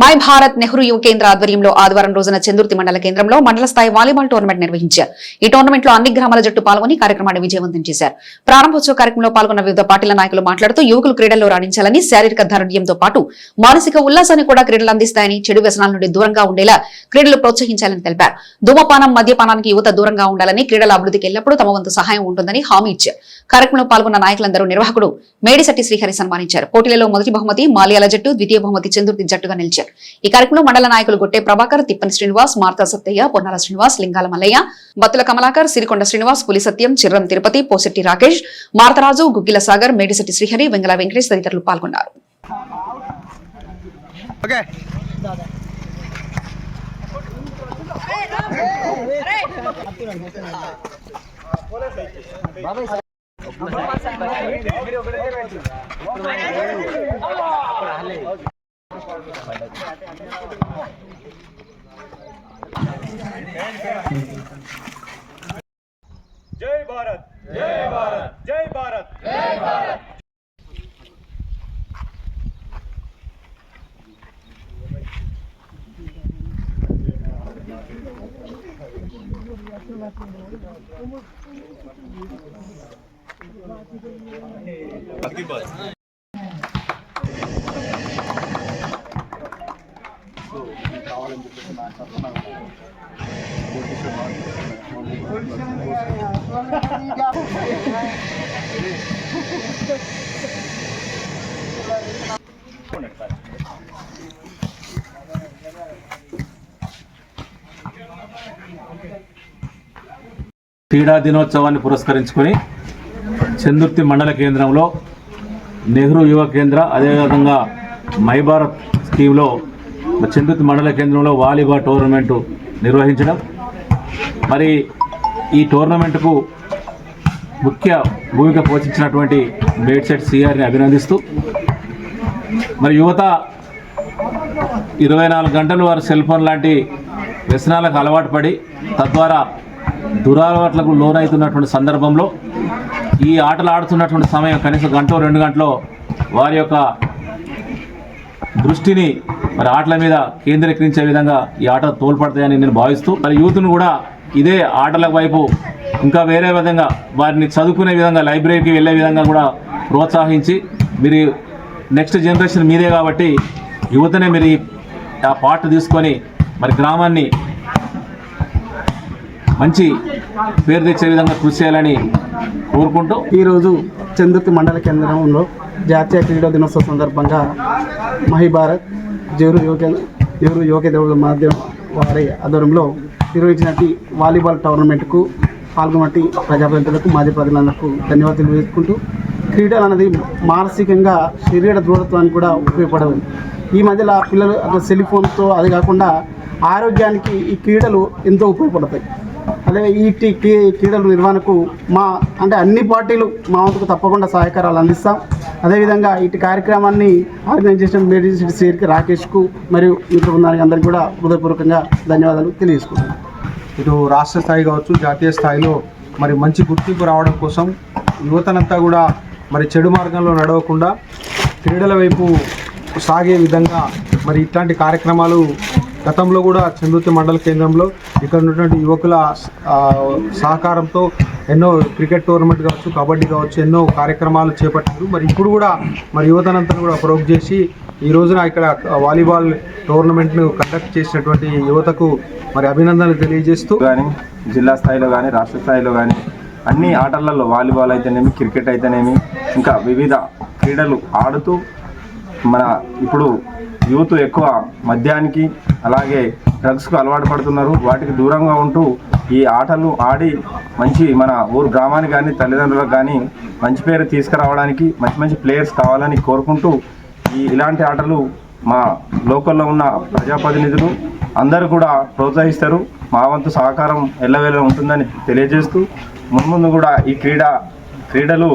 My Bharat Nehru యువ కేంద్ర ఆధ్వర్యంలో ఆదివారం రోజున చందుర్తి మండల కేంద్రంలో మండల స్థాయి వాలీబాల్ టోర్నమెంట్ నిర్వహించారు. ఈ టోర్నమెంట్లో అన్ని గ్రామాల జట్టు పాల్గొని కార్యక్రమాన్ని విజయవంతం చేశారు. ప్రారంభోత్సవ కార్యక్రమంలో పాల్గొన్న వివిధ పార్టీల నాయకులు మాట్లాడుతూ యువకులు క్రీడల్లో రాణించాలని శారీరక దారుఢ్యంతో పాటు మానసిక ఉల్లాసాన్ని కూడా క్రీడలు అందిస్తాయని చెడు వ్యసనాల నుండి దూరంగా ఉండేలా క్రీడలు ప్రోత్సహించాలని తెలిపారు. ధూమపానం మద్యపానానికి యువత దూరంగా ఉండాలని క్రీడల అభివృద్ధికి ఎల్లప్పుడూ తమ వంతు సహాయం ఉంటుందని హామీ ఇచ్చారు. కార్యక్రమంలో పాల్గొన్న నాయకులందరూ నిర్వాహకుడు మేడిశెట్టి శ్రీహరి సన్మానించారు. పోటీలలో మొదటి బహుమతి మాలియాల జట్టు ద్వితీయ బహుమతి చందుర్తి జట్టుగా నిలిచారు. ఈ కార్యక్రమంలో మండల నాయకులు గొట్టే ప్రభాకర్ తిప్పని శ్రీనివాస్ మార్తా సత్తయ్య పొన్నాల శ్రీనివాస్ లింగాల మల్లయ్య బత్తుల కమలాకర్ సిరికొండ శ్రీనివాస్ పులి సత్యం చిర్రం తిరుపతి పోసెట్టి రాకేష్ మార్తరాజు గుగ్గిల సాగర్ మేడిశెట్టి శ్రీహరి వెంగళ వెంకటేష్ తదితరులు పాల్గొన్నారు. ఓకే. जय भारत। जय भारत। जय भारत। जय भारत बाकी बात। భారత్ కావాలని చెప్పేసి నా భారత్ క్రీడా దినోత్సవాన్ని పురస్కరించుకొని చందుర్తి మండల కేంద్రంలో నెహ్రూ యువ కేంద్ర అదేవిధంగా మైభారత్ స్కీమ్లో చందుర్తి మండల కేంద్రంలో వాలీబాల్ టోర్నమెంటు నిర్వహించడం. మరి ఈ టోర్నమెంటుకు ముఖ్య భూమిక పోషించినటువంటి మేడ్సెట్ సిఆర్ని అభినందిస్తూ మరి యువత ఇరవై నాలుగు గంటలు వారు సెల్ ఫోన్ లాంటి వ్యసనాలకు అలవాటు పడి తద్వారా దురలవాట్లకు లోనవుతున్నటువంటి సందర్భంలో ఈ ఆటలు ఆడుతున్నటువంటి సమయం కనీసం గంట రెండు గంటలో వారి యొక్క దృష్టిని మరి ఆటల మీద కేంద్రీకరించే విధంగా ఈ ఆటలు తోడ్పడతాయని నేను భావిస్తూ మరి యూత్ను కూడా ఇదే ఆటల వైపు ఇంకా వేరే విధంగా వారిని చదువుకునే విధంగా లైబ్రరీకి వెళ్ళే విధంగా కూడా ప్రోత్సహించి మీరు నెక్స్ట్ జనరేషన్ మీదే కాబట్టి యువతనే మీరు ఆ పాట తీసుకొని మరి గ్రామాన్ని మంచి పేరు తెచ్చే విధంగా కృషి చేయాలని కోరుకుంటూ ఈరోజు చందుర్తి మండల కేంద్రంలో జాతీయ క్రీడా దినోత్సవ సందర్భంగా మహిభారత్ జేరు యోగ జేరు యువక దేవుల మాధ్యమం వారి ఆధ్వర్యంలో నిర్వహించినటి వాలీబాల్ టోర్నమెంట్కు పాల్గొన్నట్టు ప్రజాప్రతినిధులకు మాజీ ప్రజలందరికీ ధన్యవాదాలు తెలియజేసుకుంటూ క్రీడలు అనేది మానసికంగా శరీర దృఢత్వానికి కూడా ఉపయోగపడవు. ఈ మధ్యలో పిల్లలు అట్లా సెల్ ఫోన్తో అది కాకుండా ఆరోగ్యానికి ఈ క్రీడలు ఎంతో ఉపయోగపడతాయి. అదే ఈ క్రీ- క్రీడల నిర్వహణకు మా అంటే అన్ని పార్టీలు మా వంతుకు తప్పకుండా సహకారాలు అందిస్తాం. అదేవిధంగా ఇటు కార్యక్రమాన్ని ఆర్గనైజ్ చేసిన మేడిసిటీ సేర్కి రాకేష్కు మరియు మిత్ర బృందానికి అందరికీ కూడా హృదయపూర్వకంగా ధన్యవాదాలు తెలియజేసుకుంటున్నాను ఇటు రాష్ట్ర స్థాయి కావచ్చు జాతీయ స్థాయిలో మరి మంచి గుర్తింపు రావడం కోసం యువతనంతా కూడా మరి చెడు మార్గంలో నడవకుండా క్రీడల వైపు సాగే విధంగా మరి ఇట్లాంటి కార్యక్రమాలు గతంలో కూడా చందుర్తి మండల కేంద్రంలో ఇక్కడ ఉన్నటువంటి యువకుల సహకారంతో ఎన్నో క్రికెట్ టోర్నమెంట్ కావచ్చు కబడ్డీ కావచ్చు ఎన్నో కార్యక్రమాలు చేపట్టారు. మరి ఇప్పుడు కూడా మరి యువతనంతా కూడా ప్రోగ్ చేసి ఈ రోజున ఇక్కడ వాలీబాల్ టోర్నమెంట్ను కండక్ట్ చేసినటువంటి యువతకు మరి అభినందనలు తెలియజేస్తూ కానీ జిల్లా స్థాయిలో కానీ రాష్ట్ర స్థాయిలో కానీ అన్ని ఆటలలో వాలీబాల్ అయితేనేమి క్రికెట్ అయితేనేమి ఇంకా వివిధ క్రీడలు ఆడుతూ మన ఇప్పుడు యూత్ ఎక్కువ మద్యానికి అలాగే డ్రగ్స్కు అలవాటు పడుతున్నారు. వాటికి దూరంగా ఉంటూ ఈ ఆటలు ఆడి మంచి మన ఊరు గ్రామానికి కానీ తల్లిదండ్రులకు కానీ మంచి పేరు తీసుకురావడానికి మంచి మంచి ప్లేయర్స్ కావాలని కోరుకుంటూ ఈ ఇలాంటి ఆటలు మా లోకల్లో ఉన్న ప్రజాప్రతినిధులు అందరూ కూడా ప్రోత్సహిస్తారు. మా వంతు సహకారం ఎల్లవేళ ఉంటుందని తెలియజేస్తూ మున్ముందు కూడా ఈ క్రీడ క్రీడలు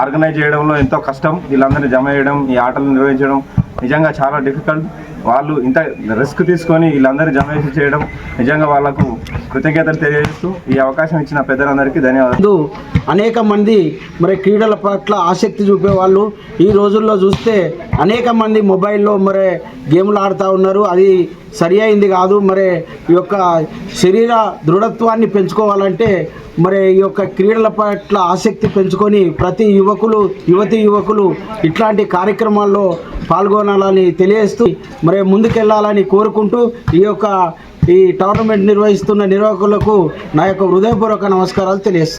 ఆర్గనైజ్ చేయడంలో ఎంతో కష్టం. వీళ్ళందరినీ జమ చేయడం ఈ ఆటలు నిర్వహించడం నిజంగా చాలా డిఫికల్ట్ వాళ్ళు ఇంత రిస్క్ తీసుకొని వీళ్ళందరూ జమ చేయడం నిజంగా వాళ్ళకు కృతజ్ఞతలు తెలియజేస్తూ ఈ అవకాశం ఇచ్చిన పెద్దలందరికీ ధన్యవాదాలు. అనేక మంది మరి క్రీడల పట్ల ఆసక్తి చూపే వాళ్ళు ఈ రోజుల్లో చూస్తే అనేక మంది మొబైల్లో మరి గేములు ఆడుతూ ఉన్నారు. అది సరి అయింది కాదు. మరి ఈ యొక్క శరీర దృఢత్వాన్ని పెంచుకోవాలంటే మరి ఈ యొక్క క్రీడల పట్ల ఆసక్తి పెంచుకొని ప్రతి యువకులు యువతి యువకులు ఇట్లాంటి కార్యక్రమాల్లో పాల్గొనాలని తెలియజేస్తూ మరి ముందుకెళ్ళాలని కోరుకుంటూ ఈ యొక్క ఈ టోర్నమెంట్ నిర్వహిస్తున్న నిర్వాహకులకు నా యొక్క హృదయపూర్వక నమస్కారాలు తెలియజేస్తాను